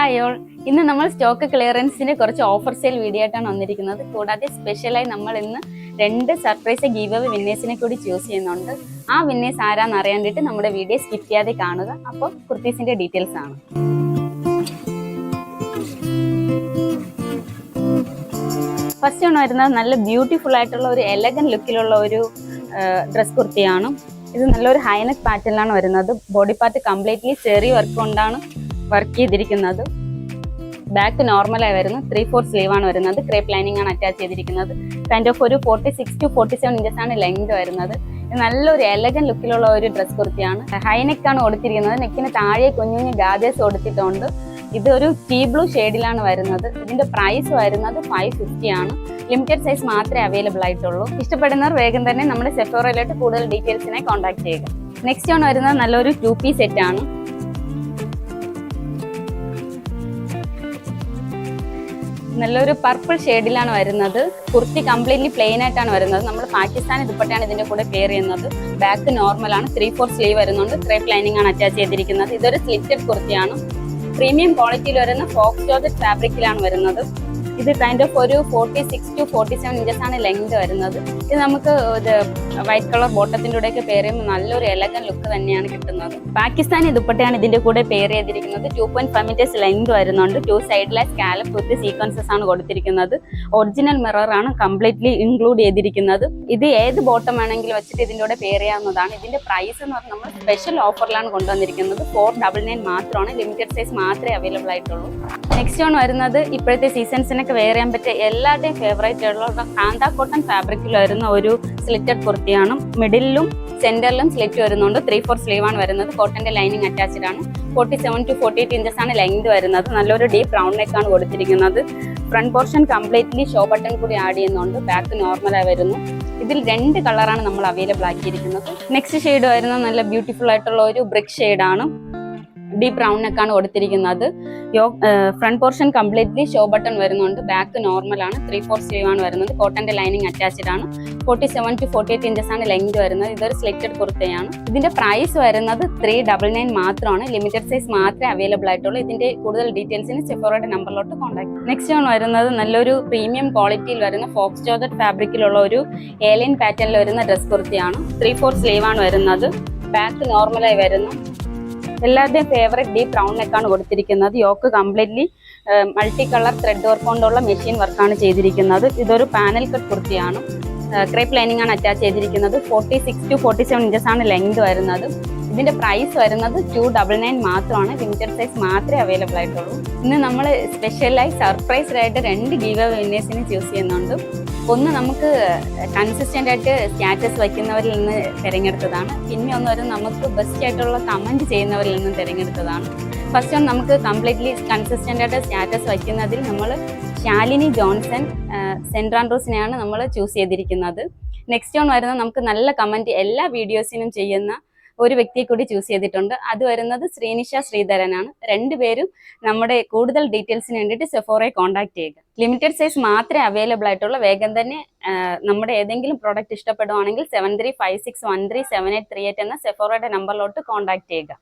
Hi all ഇന്ന് നമ്മൾ stock ക്ലിയറൻസിന്റെ കുറച്ച് ഓഫർ സെയിൽ വീഡിയോ ആയിട്ടാണ് വന്നിരിക്കുന്നത്. കൂടാതെ സ്പെഷ്യലായി നമ്മൾ ഇന്ന് രണ്ട് സർപ്രൈസ് ഗീവ് അവ വിന്നേഴ്സിനെ കൂടി ചൂസ് ചെയ്യുന്നുണ്ട്. ആ വിന്നേഴ്സ് ആരാന്ന് അറിയാൻ വേണ്ടിയിട്ട് നമ്മുടെ വീഡിയോ സ്കിപ്പ് ചെയ്യാതെ കാണുക. അപ്പോൾ കുർത്തീസിന്റെ ഡീറ്റെയിൽസ് ആണ്. ഫസ്റ്റ് ആണ് വരുന്നത് നല്ല ബ്യൂട്ടിഫുൾ ആയിട്ടുള്ള ഒരു എലഗൻ ലുക്കിലുള്ള ഒരു ഡ്രസ് കുർത്തിയാണ്. ഇത് നല്ലൊരു ഹൈനക് പാറ്റേണിലാണ് വരുന്നത്. ബോഡി പാർട്ട് കംപ്ലീറ്റ്ലി ചെറിയ വർക്ക് കൊണ്ടാണ് വർക്ക് ചെയ്തിരിക്കുന്നത്. ബാക്ക് നോർമലായി വരുന്നത്. ത്രീ ഫോർ സ്ലീവ് ആണ് വരുന്നത്. ക്രേപ്പ് ലൈനിങ് ആണ് അറ്റാച്ച് ചെയ്തിരിക്കുന്നത്. കൈൻഡ് ഓഫ് ഒരു forty six to forty seven inches ആണ് ലെങ്ത് വരുന്നത്. നല്ലൊരു എലഗൻ ലുക്കിലുള്ള ഒരു ഡ്രസ് കുർത്തിയാണ്. ഹൈനെക്കാണ് കൊടുത്തിരിക്കുന്നത് നെക്കിന് താഴെ കുഞ്ഞു കുഞ്ഞു ഗാദേഴ്സ് കൊടുത്തിട്ടുണ്ട് ഇതൊരു ടീ ബ്ലൂ ഷെയ്ഡിലാണ് വരുന്നത്. ഇതിന്റെ പ്രൈസ് വരുന്നത് ഫൈവ് ഫിഫ്റ്റി ആണ്. ലിമിറ്റഡ് സൈസ് മാത്രമേ അവൈലബിൾ ആയിട്ടുള്ളൂ. ഇഷ്ടപ്പെടുന്നവർ വേഗം തന്നെ നമ്മുടെ സെഫോറയിലോട്ട് കൂടുതൽ ഡീറ്റെയിൽസിനെ കോൺടാക്ട് ചെയ്യുക. നെക്സ്റ്റ് ആണ് വരുന്നത് നല്ലൊരു ടു പീസ് സെറ്റ് ആണ്. നല്ലൊരു പർപ്പിൾ ഷെയ്ഡിലാണ് വരുന്നത്. കുർത്തി കംപ്ലീറ്റ്ലി പ്ലെയിൻ ആയിട്ടാണ് വരുന്നത്. നമ്മൾ പാകിസ്ഥാനി ദുപ്പട്ടയാണ് ഇതിന്റെ കൂടെ പെയർ ചെയ്യുന്നത്. ബാക്ക് നോർമൽ ആണ്. ത്രീ ഫോർ സ്ലീവ് വരുന്നുണ്ട്. ക്രേപ്പ് ലൈനിങ് ആണ് അറ്റാച്ച് ചെയ്തിരിക്കുന്നത്. ഇതൊരു സ്ലിറ്റഡ് കുർത്തിയാണ്. പ്രീമിയം ക്വാളിറ്റിയിൽ വരുന്ന ഫോക്സ് ജോർജറ്റ് ഫാബ്രിക്കിലാണ് വരുന്നത്. ഇത് കൈൻഡ് ഓഫ് ഒരു forty six to forty seven inches ആണ് ലെങ്ത് വരുന്നത്. ഇത് നമുക്ക് ഇത് വൈറ്റ് കളർ ബോട്ടത്തിന്റെ കൂടെയൊക്കെ പെയർ ചെയ്യുമ്പോൾ നല്ലൊരു എലഗൻ ലുക്ക് തന്നെയാണ് കിട്ടുന്നത്. പാകിസ്ഥാനി ദുപ്പട്ടയാണ് ഇതിന്റെ കൂടെ പെയർ ചെയ്തിരിക്കുന്നത്. Two point five metres length വരുന്നുണ്ട്. ടു സൈഡിലെ സ്കാലപ്പ് വിത്ത് സീക്വൻസസ് ആണ് കൊടുത്തിരിക്കുന്നത്. ഒറിജിനൽ മിററാണ് കംപ്ലീറ്റ്ലി ഇൻക്ലൂഡ് ചെയ്തിരിക്കുന്നത്. ഇത് ഏത് ബോട്ടം വേണമെങ്കിലും വെച്ചിട്ട് ഇതിന്റെ കൂടെ പെയർ ചെയ്യാവുന്നതാണ്. ഇതിന്റെ പ്രൈസ് എന്ന് പറഞ്ഞാൽ നമ്മൾ സ്പെഷ്യൽ ഓഫറിലാണ് കൊണ്ടുവന്നിരിക്കുന്നത്. ഫോർ ഡബിൾ നയൻ മാത്രമാണ്. ലിമിറ്റഡ് സൈസ് മാത്രമേ അവൈലബിൾ ആയിട്ടുള്ളൂ. നെക്സ്റ്റ് ഓൺ വരുന്നത് ഇപ്പോഴത്തെ സീസൺസിനൊക്കെ വെയർ ചെയ്യാൻ പറ്റിയ എല്ലാവരുടെയും ഫേവറേറ്റ് ആയിട്ടുള്ള കാന്ത കോട്ടൺ ഫാബ്രിക്കിൽ വരുന്ന ഒരു സ്ലിറ്റഡ് കുർത്തിയാണ്. മിഡിലും സെന്ററിലും സ്ലിറ്റ് വരുന്നുണ്ട്. ത്രീ ഫോർ സ്ലീവ് ആണ് വരുന്നത്. കോട്ടന്റെ ലൈനിങ് അറ്റാച്ച്ഡ് ആണ്. Forty seven to forty eight inches ആണ് ലെങ്ത് വരുന്നത്. നല്ലൊരു ഡീപ്പ് റൗണ്ട് നെക്ക് ആണ് കൊടുത്തിരിക്കുന്നത്. Front portion completely show button കൂടി ആഡ് ചെയ്യുന്നുണ്ട്. ബാക്ക് നോർമലായി വരുന്നു. ഇതിൽ രണ്ട് കളറാണ് നമ്മൾ അവൈലബിൾ ആക്കിയിരിക്കുന്നത്. നെക്സ്റ്റ് ഷെയ്ഡ് വരുന്നത് നല്ല ബ്യൂട്ടിഫുൾ ആയിട്ടുള്ള ഒരു ബ്രിക്ക് ഷെയ്ഡാണ് ഡീപ്പ് ബ്രൗൺ നെക്കാണ് കൊടുത്തിരിക്കുന്നത്. Yoke front portion completely show button വരുന്നുണ്ട്. ബാക്ക് നോർമൽ ആണ്. ത്രീ ഫോർ സ്ലീവ് ആണ് വരുന്നത്. കോട്ടന്റെ ലൈനിങ് അറ്റാച്ച്ഡ് ആണ്. Forty seven to forty eight inches ആണ് ലെങ്ത് വരുന്നത്. ഇതൊരു സെലക്റ്റഡ് കുർത്തയാണ്. ഇതിന്റെ പ്രൈസ് വരുന്നത് ത്രീ ഡബിൾ നയൻ മാത്രമാണ്. ലിമിറ്റഡ് സൈസ് മാത്രമേ അവൈലബിൾ ആയിട്ടുള്ളൂ. ഇതിന്റെ കൂടുതൽ ഡീറ്റെയിൽസിന് സെഫോറയുടെ നമ്പറിലോട്ട് കോൺടാക്ട് നെക്സ്റ്റ് ആണ് വരുന്നത് നല്ലൊരു പ്രീമിയം ക്വാളിറ്റിയിൽ വരുന്ന ഫോക്സ് ജോർജറ്റ് ഫാബ്രിക്കിലുള്ള ഒരു ഏലിയൻ പാറ്റേണിൽ വരുന്ന ഡ്രസ് കുർത്തിയാണ്. ത്രീ ഫോർ സ്ലീവ് ആണ് വരുന്നത്. ബാക്ക് നോർമലായി വരുന്നു. എല്ലാവരുടെയും ഫേവറേറ്റ് ഡീപ്പ് ബ്രൗൺ നെക്കാണ് കൊടുത്തിരിക്കുന്നത്. Yoke completely multi colour thread work കൊണ്ടുള്ള മെഷീൻ വർക്കാണ് ചെയ്തിരിക്കുന്നത്. ഇതൊരു പാനൽ കട്ട് കുർത്തിയാണ്. ക്രേപ്പ് ലൈനിങ് ആണ് അറ്റാച്ച് ചെയ്തിരിക്കുന്നത്. Forty six to forty seven inches ആണ് ലെങ്ത് വരുന്നത്. ഇതിന്റെ പ്രൈസ് വരുന്നത് ടു ഡബിൾ നയൻ മാത്രമാണ്. ലിമിറ്റഡ് സൈസ് മാത്രമേ അവൈലബിൾ ആയിട്ടുള്ളൂ. ഇന്ന് നമ്മൾ സ്പെഷ്യലായി സർപ്രൈസ്ഡ് ആയിട്ട് രണ്ട് ഗീവ് വിന്നേഴ്സിനെ ചൂസ് ചെയ്യുന്നുണ്ട്. ഒന്ന് നമുക്ക് കൺസിസ്റ്റന്റ് ആയിട്ട് സ്റ്റാറ്റസ് വയ്ക്കുന്നവരിൽ നിന്ന് തിരഞ്ഞെടുത്തതാണ്. പിന്നെ ഒന്ന് ഒരു നമുക്ക് ബെസ്റ്റ് ആയിട്ടുള്ള കമന്റ് ചെയ്യുന്നവരിൽ നിന്ന് തിരഞ്ഞെടുത്തതാണ്. ഫസ്റ്റ് ഒന്ന് നമുക്ക് കംപ്ലീറ്റ്ലി കൺസിസ്റ്റന്റ് ആയിട്ട് സ്റ്റാറ്റസ് വയ്ക്കുന്നതിൽ നമ്മൾ ശാലിനി ജോൺസൺ സെന്റ് ആൻഡ്രൂസിനെയാണ് നമ്മൾ ചൂസ് ചെയ്തിരിക്കുന്നത്. നെക്സ്റ്റ് ഓൺ വരുന്നത് നമുക്ക് നല്ല കമന്റ് എല്ലാ വീഡിയോസിനും ചെയ്യുന്ന ഒരു വ്യക്തിയെ കൂടി ചൂസ് ചെയ്തിട്ടുണ്ട്. അത് വരുന്നത് ശ്രീനിഷ ശ്രീധരനാണ്. രണ്ടുപേരും നമ്മുടെ കൂടുതൽ ഡീറ്റെയിൽസിന് വേണ്ടിയിട്ട് സെഫോറയെ കോൺടാക്ട് ചെയ്യുക. ലിമിറ്റഡ് സൈസ് മാത്രമേ അവൈലബിൾ ആയിട്ടുള്ള. വേഗം തന്നെ നമ്മുടെ ഏതെങ്കിലും പ്രോഡക്റ്റ് ഇഷ്ടപ്പെടുവാണെങ്കിൽ seven three five six one three seven eight three eight എന്ന സെഫോറയുടെ നമ്പറിലോട്ട് കോൺടാക്ട് ചെയ്യുക.